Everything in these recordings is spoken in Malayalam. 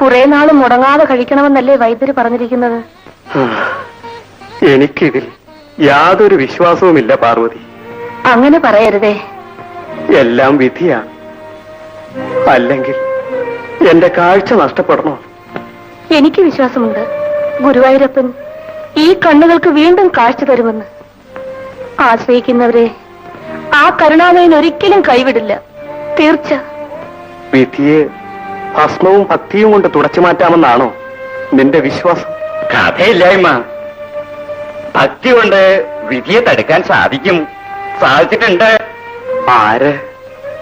കുറെ നാൾ മുടങ്ങാതെ കഴിക്കണമെന്നല്ലേ വൈദ്യര് പറഞ്ഞിരിക്കുന്നത്? എനിക്കിതിൽ യാതൊരു വിശ്വാസവുമില്ല പാർവതി. അങ്ങനെ പറയരുതേ. എല്ലാം വിധിയാണ് അല്ലെങ്കിൽ എന്റെ കാഴ്ച നഷ്ടപ്പെടണോ? എനിക്ക് വിശ്വാസമുണ്ട്. ഗുരുവായൂരപ്പൻ ഈ കണ്ണുകൾക്ക് വീണ്ടും കാഴ്ച തരുമെന്ന്. ആശ്രയിക്കുന്നവരെ ആ കരുണാമയൻ ഒരിക്കലും കൈവിടില്ല. തീർച്ച. വിധിയെ ഭസ്മവും ഭക്തിയും കൊണ്ട് തുടച്ചു മാറ്റാമെന്നാണോ നിന്റെ വിശ്വാസം? കഥയില്ലായ്മ. ഭക്തി കൊണ്ട് വിധിയെ തടുക്കാൻ സാധിക്കും. സാധിച്ചിട്ടുണ്ട്. ആര്?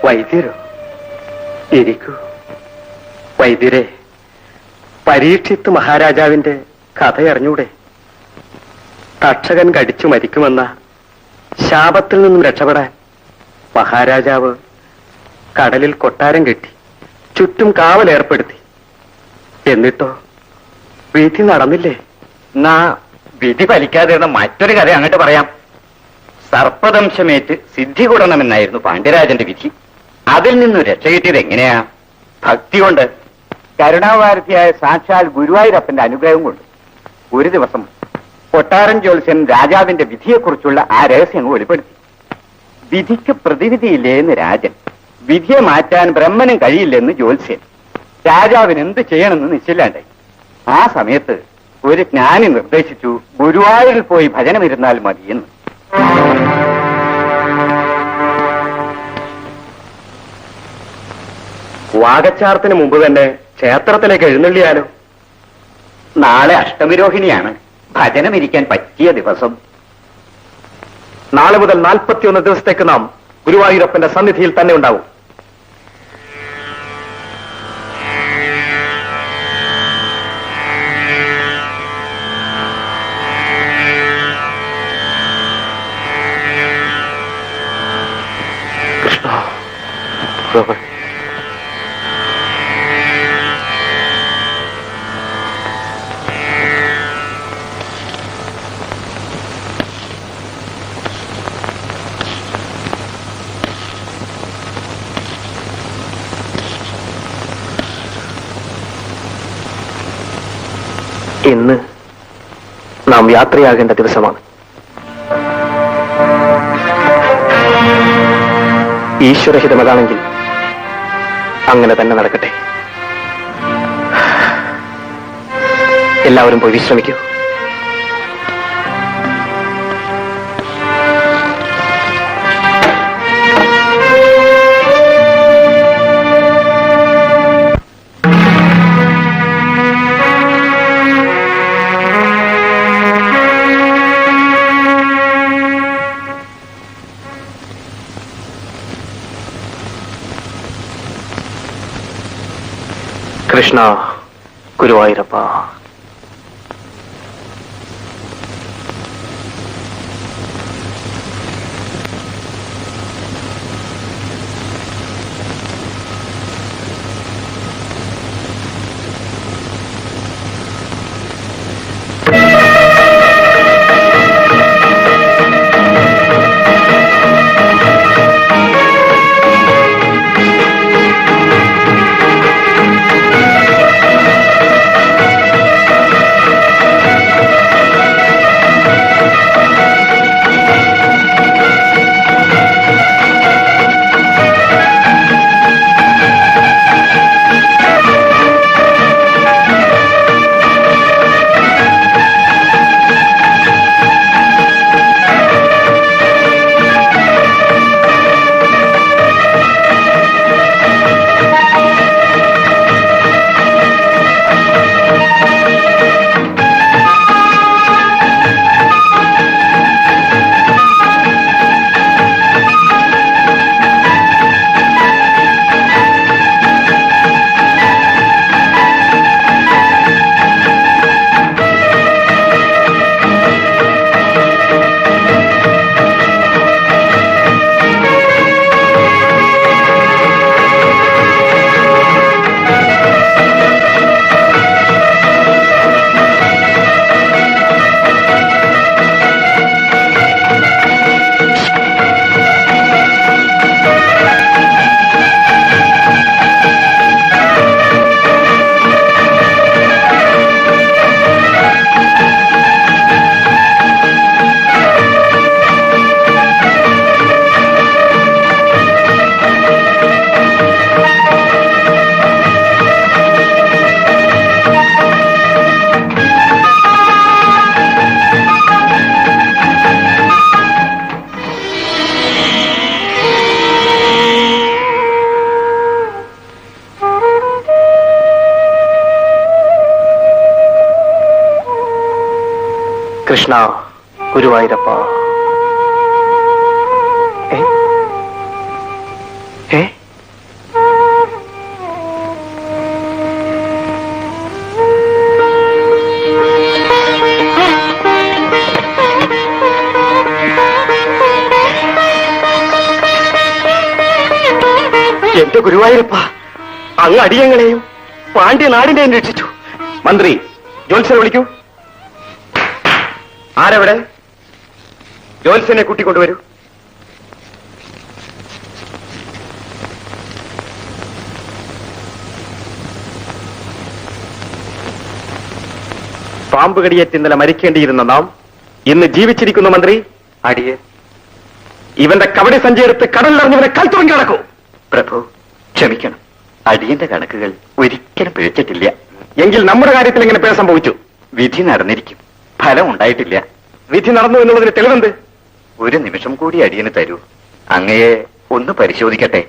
വൈദ്യരോ? ഇരിക്കൂ. വൈദ്യരെ പരീക്ഷിത്ത് മഹാരാജാവിന്റെ കഥയറിഞ്ഞൂടെ തക്ഷകൻ കടിച്ചു മരിക്കുമെന്ന ശാപത്തിൽ നിന്നും രക്ഷപ്പെടാൻ മഹാരാജാവ് കടലിൽ കൊട്ടാരം കെട്ടി. ചുറ്റും കാവൽ ഏർപ്പെടുത്തി. എന്നിട്ടോ? വിധി നടന്നില്ലേ? എന്നാ വിധി ഫലിക്കാതിരുന്ന മറ്റൊരു കഥ അങ്ങോട്ട് പറയാം. സർപ്പദംശമേറ്റ് സിദ്ധി കൂടണമെന്നായിരുന്നു പാണ്ഡ്യരാജന്റെ വിധി. അതിൽ നിന്ന് രക്ഷ കിട്ടിയത് എങ്ങനെയാ? ഭക്തി കൊണ്ട്. കരുണാവാരതിയായ സാക്ഷാൽ ഗുരുവായൂരപ്പന്റെ അനുഗ്രഹം കൊണ്ട്. ഒരു ദിവസം കൊട്ടാരൻ ജ്യോത്സ്യൻ രാജാവിന്റെ വിധിയെക്കുറിച്ചുള്ള ആ രഹസ്യങ്ങൾ വെളിപ്പെടുത്തി. വിധിക്ക് പ്രതിവിധിയില്ലേ എന്ന് രാജൻ വിധിയെ മാറ്റാൻ ബ്രഹ്മനും കഴിയില്ലെന്ന് ജ്യോത്സ്യൻ. രാജാവിന് എന്ത് ചെയ്യണമെന്ന് നിശ്ചയില്ലാണ്ടായി. ആ സമയത്ത് ഒരു ജ്ഞാനി നിർദ്ദേശിച്ചു ഗുരുവായൂരിൽ പോയി ഭജനമിരുന്നാൽ മതിയെന്ന് വാഗച്ചാർത്തിന് മുമ്പ് തന്നെ ക്ഷേത്രത്തിലേക്ക് എഴുന്നള്ളിയാലോ? നാളെ അഷ്ടമിരോഹിണിയാണ്. ഭജനമിരിക്കാൻ പറ്റിയ ദിവസം. നാളെ മുതൽ നാൽപ്പത്തിയൊന്ന് ദിവസത്തേക്ക് നാം ഗുരുവായൂരപ്പന്റെ സന്നിധിയിൽ തന്നെ ഉണ്ടാവും. ഭഗവതി. ഇന്ന് നാം യാത്രയാകേണ്ട ദിവസമാണ് ഈശ്വരഹിതമതാണെങ്കിൽ അങ്ങനെ തന്നെ നടക്കട്ടെ. എല്ലാവരും പോയി വിശ്രമിക്കൂ. കൃഷ്ണ ഗുരുവായൂരപ്പ. കൃഷ്ണ ഗുരുവായൂരപ്പ. ഏ? എന്റെ ഗുരുവായൂരപ്പ അങ്ങ് അടിയങ്ങളെയും പാണ്ഡ്യ നാടിനെയും രക്ഷിച്ചു. മന്ത്രി ജോത്സ്യനെ വിളിക്കൂ. ആരെവിടെ? ജോത്സ്യനെ കൂട്ടിക്കൊണ്ടുവരൂ. പാമ്പ് കടിയേറ്റ് ഇന്നലെ മരിക്കേണ്ടിയിരുന്ന നാം ഇന്ന് ജീവിച്ചിരിക്കുന്ന മന്ത്രി. അടിയെ ഇവന്റെ കബഡി സഞ്ചയെടുത്ത് കൽ തുടങ്ങി കിടക്കൂ പ്രഭു ക്ഷമിക്കണം. അടിയന്റെ കണക്കുകൾ ഒരിക്കലും പിഴച്ചിട്ടില്ല. എങ്കിൽ നമ്മുടെ കാര്യത്തിൽ ഇങ്ങനെ പേര് സംഭവിച്ചു. വിധി നടന്നിരിക്കും. ഫലം ഉണ്ടായിട്ടില്ല. വിധി നടന്നു എന്നുള്ളതിന് തെളിവെന്ത്? ഒരു നിമിഷം കൂടി അടിയന് തരൂ. അങ്ങയെ ഒന്ന് പരിശോധിക്കട്ടെ.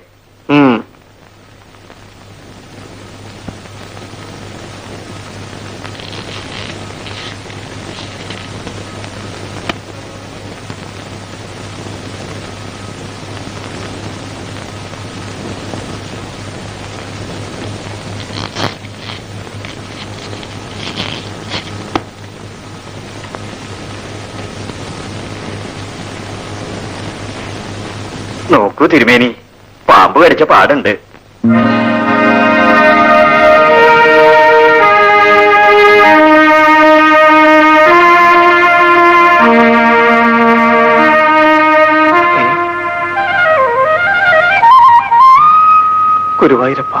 നോക്കൂ തിരുമേനി. പാമ്പ് കടിച്ച പാടുണ്ട്. ഗുരുവായൂരപ്പ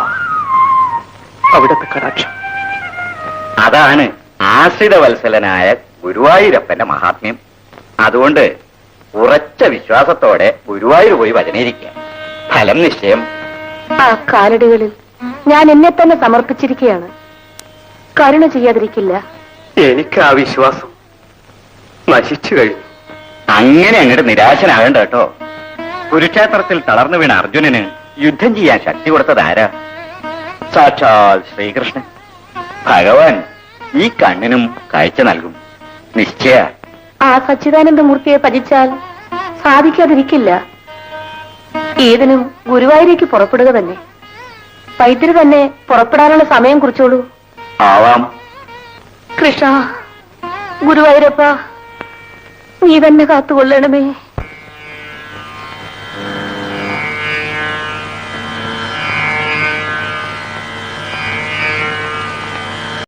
അവിടത്തെ കടാക്ഷം. അതാണ് ആശ്രിത വത്സലനായ ഗുരുവായൂരപ്പന്റെ മഹാത്മ്യം. അതുകൊണ്ട് ഉറച്ച വിശ്വാസത്തോടെ ഗുരുവായൂർ പോയി വചനയിരിക്കുക ഫലം നിശ്ചയം. ആ കാലടികളിൽ ഞാൻ എന്നെ തന്നെ സമർപ്പിച്ചിരിക്കുകയാണ്. കരുണ ചെയ്യാതിരിക്കില്ല. എനിക്ക് ആ വിശ്വാസം നശിച്ചു കഴിഞ്ഞു. അങ്ങനെ അങ്ങോട്ട് നിരാശനാകണ്ട കേട്ടോ. കുരുക്ഷേത്രത്തിൽ തളർന്നു വീണ അർജുനന് യുദ്ധം ചെയ്യാൻ ശക്തി കൊടുത്തത് ആരാ? സാക്ഷാൽ ശ്രീകൃഷ്ണൻ. ഭഗവാൻ ഈ കണ്ണിനും കാഴ്ച നൽകും. നിശ്ചയ. ആ സച്ചിദാനന്ദ മൂർത്തിയെ ഭജിച്ചാൽ സാധിക്കാതിരിക്കില്ല. ഏതിനും ഗുരുവായൂരേക്ക് പുറപ്പെടുക തന്നെ. വൈദ്യര് തന്നെ പുറപ്പെടാനുള്ള സമയം കുറിച്ചോളൂ. ആവാം. കൃഷ്ണ ഗുരുവായൂരപ്പ നീ തന്നെ കാത്തുകൊള്ളണമേ.